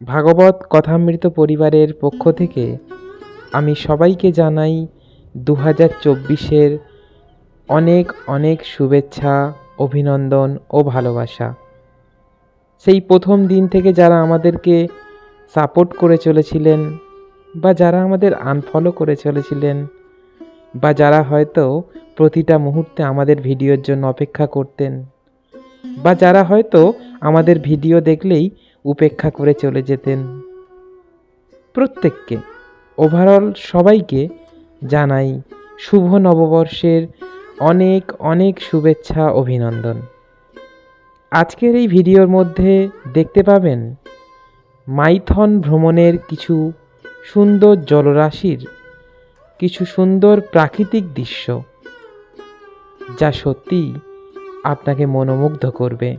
ভাগবত কথামৃত পরিবারের পক্ষ থেকে আমি সবাইকে জানাই দু হাজার চব্বিশের অনেক অনেক শুভেচ্ছা, অভিনন্দন ও ভালোবাসা। সেই প্রথম দিন থেকে যারা আমাদেরকে সাপোর্ট করে চলেছিলেন বা যারা আমাদের আনফলো করে চলেছিলেন বা যারা হয়তো প্রতিটা মুহূর্তে আমাদের ভিডিওর জন্য অপেক্ষা করতেন বা যারা হয়তো আমাদের ভিডিও দেখলেই উপেক্ষা করে চলে যেতেন। প্রত্যেককে ওভারঅল সবাইকে জানাই শুভ নববর্ষের অনেক অনেক শুভেচ্ছা, অভিনন্দন। আজকের এই ভিডিওর মধ্যে দেখতে পাবেন মাইথন ভ্রমণের কিছু সুন্দর জলরাশির কিছু সুন্দর প্রাকৃতিক দৃশ্য, যা সত্যিই আপনাকে মনোমুগ্ধ করবে।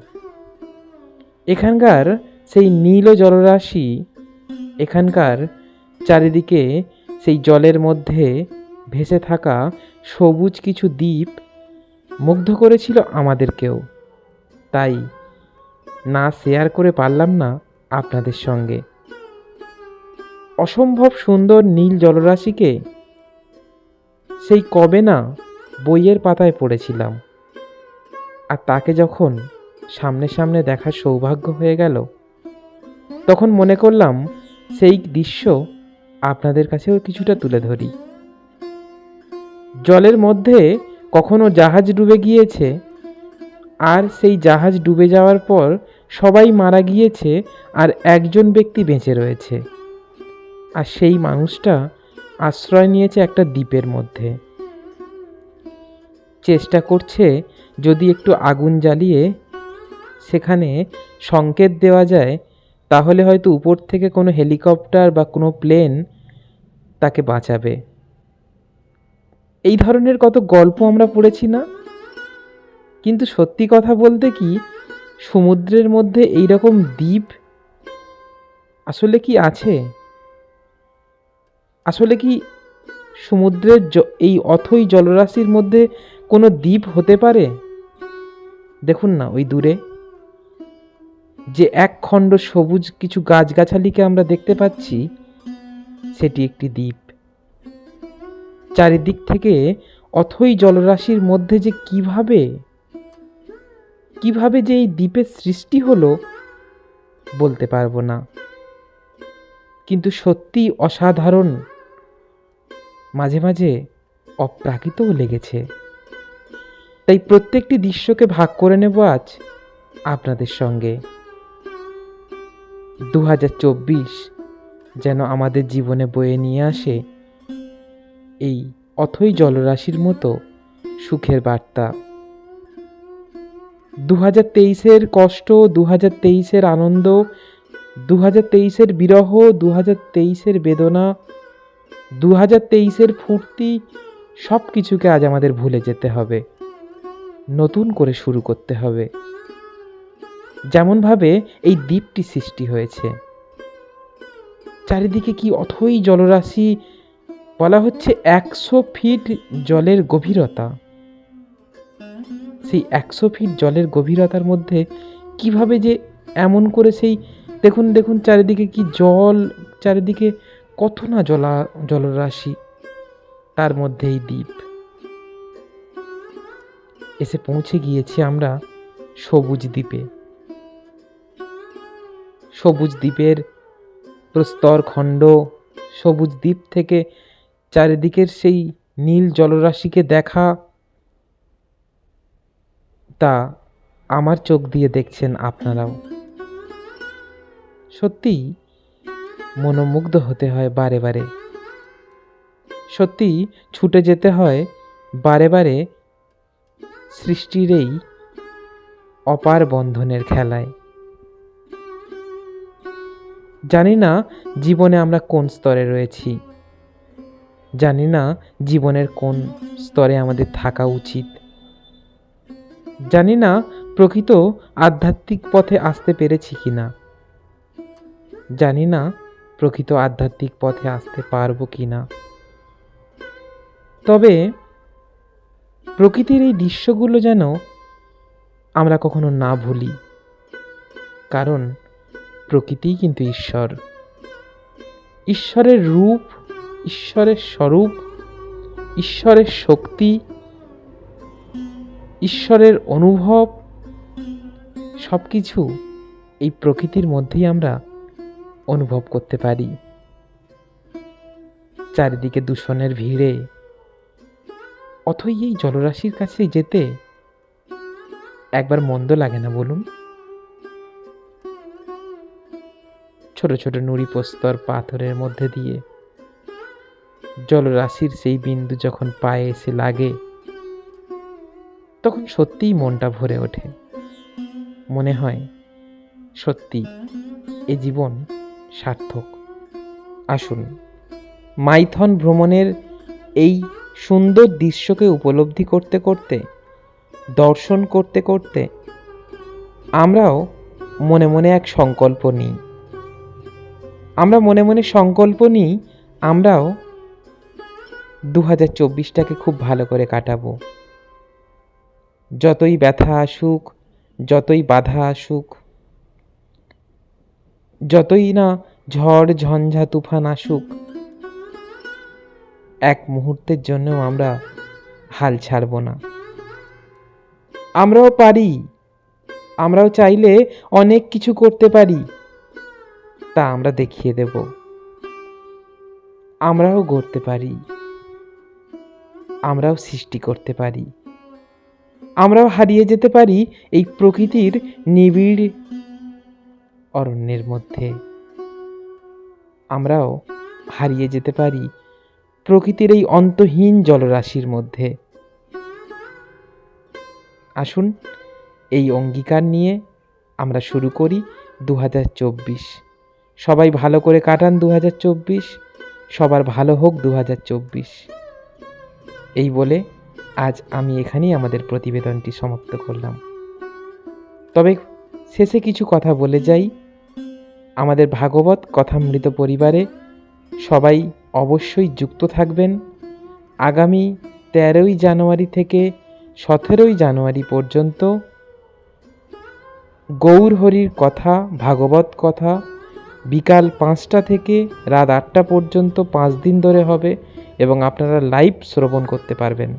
এখানকার সেই নীল জলরাশি এখানকার চারিদিকে সেই জলের মধ্যে ভেসে থাকা সবুজ কিছু দ্বীপ মুগ্ধ করেছিল আমাদেরকেও তাই না শেয়ার করে পারলাম না আপনাদের সঙ্গে। অসম্ভব সুন্দর নীল জলরাশিকে সেই কবে না বইয়ের পাতায় পড়েছিলাম। আর তাকে যখন সামনে সামনে দেখার সৌভাগ্য হয়ে গেল তখন মনে করলাম, সেই দৃশ্য আপনাদের কাছেও কিছুটা তুলে ধরি। জলের মধ্যে কখনো জাহাজ ডুবে গিয়েছে, আর সেই জাহাজ ডুবে যাওয়ার পর সবাই মারা গিয়েছে আর একজন ব্যক্তি বেঁচে রয়েছে। আর সেই মানুষটা আশ্রয় নিয়েছে একটা দ্বীপের মধ্যে। চেষ্টা করছে যদি একটু আগুন জ্বালিয়ে সেখানে সংকেত দেওয়া যায় তাহলে হয়তো উপর থেকে কোনো হেলিকপ্টার বা কোনো প্লেন তাকে বাঁচাবে। এই ধরনের কত গল্প আমরা পড়েছি না? কিন্তু সত্যি কথা বলতে কি, সমুদ্রের মধ্যে এই রকম দ্বীপ আসলে কি আছে? আসলে কি সমুদ্রের এই অথই জলরাশির মধ্যে কোনো দ্বীপ হতে পারে? দেখুন না, ওই দূরে। যে এক খণ্ড সবুজ কিছু গাছগাছালিকে আমরা দেখতে পাচ্ছি, সেটি একটি দ্বীপ। চারিদিক থেকে অথই জলরাশির মধ্যে যে কীভাবে কীভাবে যে এই দ্বীপের সৃষ্টি হলো, বলতে পারব না। কিন্তু সত্যি অসাধারণ, মাঝে মাঝে অপ্রাকৃতও লেগেছে। তাই প্রত্যেকটি দৃশ্যকে ভাগ করে নেব আজ আপনাদের সঙ্গে। দু হাজার চব্বিশ যেন আমাদের জীবনে বয়ে নিয়ে আসে এই অথই জলরাশির মতো সুখের বার্তা। দু হাজার তেইশের কষ্ট দু হাজার তেইশের আনন্দ দু হাজার তেইশের বিরহ দু হাজার তেইশের বেদনা দু হাজার তেইশের ফুর্তি সব কিছুকে আজ আমাদের ভুলে যেতে হবে। নতুন করে শুরু করতে হবে। যেমনভাবে এই দ্বীপটি সৃষ্টি হয়েছে। চারিদিকে কি অথই জলরাশি? বলা হচ্ছে একশো ফিট জলের গভীরতা। সেই একশো ফিট জলের গভীরতার মধ্যে কীভাবে যে এমন করে সেই, দেখুন দেখুন চারিদিকে কি জল, চারিদিকে কত না জলা, জলরাশি, তার মধ্যে এই দ্বীপ। এসে পৌঁছে গিয়েছি আমরা সবুজ দ্বীপে। সবুজ দ্বীপের প্রস্তর খণ্ড। সবুজ দ্বীপ থেকে চারিদিকের সেই নীল জলরাশিকে দেখা, তা আমার চোখ দিয়ে দেখছেন আপনারাও। সত্যিই মনোমুগ্ধ হতে হয় বারে বারে। সত্যি ছুটে যেতে হয় বারে বারে সৃষ্টির এই অপার বন্ধনের খেলায়। জানি না জীবনে আমরা কোন স্তরে রয়েছি। জানি না জীবনের কোন স্তরে আমাদের থাকা উচিত। জানি না প্রকৃত আধ্যাত্মিক পথে আসতে পেরেছি কি না জানি না প্রকৃত আধ্যাত্মিক পথে আসতে পারব কি না তবে প্রকৃতির এই দৃশ্যগুলো যেন আমরা কখনো না ভুলি। কারণ প্রকৃতিই কিন্তু ঈশ্বর। ঈশ্বরের রূপ, ঈশ্বরের স্বরূপ, ঈশ্বরের শক্তি, ঈশ্বরের অনুভব সব কিছু এই প্রকৃতির মধ্যেই আমরা অনুভব করতে পারি। চারিদিকে দূষণের ভিড়ে। অথই এই জলরাশির কাছে যেতে একবার মন্দ লাগে না বলুন। ছোট ছোট নুড়ি প্রস্তর পাথরের মধ্যে দিয়ে। জলরাশির সেই বিন্দু যখন পায়ে এসে লাগে, তখন সত্যিই মনটা ভরে ওঠে। মনে হয়, সত্যি, এ জীবন সার্থক। আসুন, মাইথন ভ্রমণের এই সুন্দর দৃশ্যকে উপলব্ধি করতে করতে, দর্শন করতে করতে, আমরাও মনে মনে এক সংকল্প নিই। আমরা মনে মনে সংকল্প নিই, আমরাও দু হাজার চব্বিশটাকে খুব ভালো করে কাটাবো। যতই ব্যথা আসুক, যতই বাধা আসুক, যতই না ঝড়, ঝঞ্ঝা, তুফান আসুক, এক মুহূর্তের জন্যও আমরা হাল ছাড়ব না। আমরাও পারি, আমরাও চাইলে অনেক কিছু করতে পারি। তা আমরা দেখিয়ে দেব। আমরাও গড়তে পারি। আমরাও সৃষ্টি করতে পারি। আমরাও হারিয়ে যেতে পারি এই প্রকৃতির নিবিড় অরণ্যের মধ্যে। আমরাও হারিয়ে যেতে পারি প্রকৃতির এই অন্তহীন জলরাশির মধ্যে। আসুন এই অঙ্গীকার নিয়ে আমরা শুরু করি দু সবাই ভালো করে কাটান দু সবার ভালো হোক দু এই বলে আজ আমি এখানেই আমাদের প্রতিবেদনটি সমাপ্ত করলাম। তবে শেষে কিছু কথা বলে যাই। আমাদের ভাগবত কথামৃত পরিবারে সবাই অবশ্যই যুক্ত থাকবেন। আগামী তেরোই জানুয়ারি থেকে সতেরোই জানুয়ারি পর্যন্ত গৌর হরির কথা, ভাগবত কথা বিকাল পাঁচটা থেকে রাত আটটা পর্যন্ত পাঁচ দিন ধরে হবে এবং আপনারা লাইভ শ্রবণ করতে পারবেন।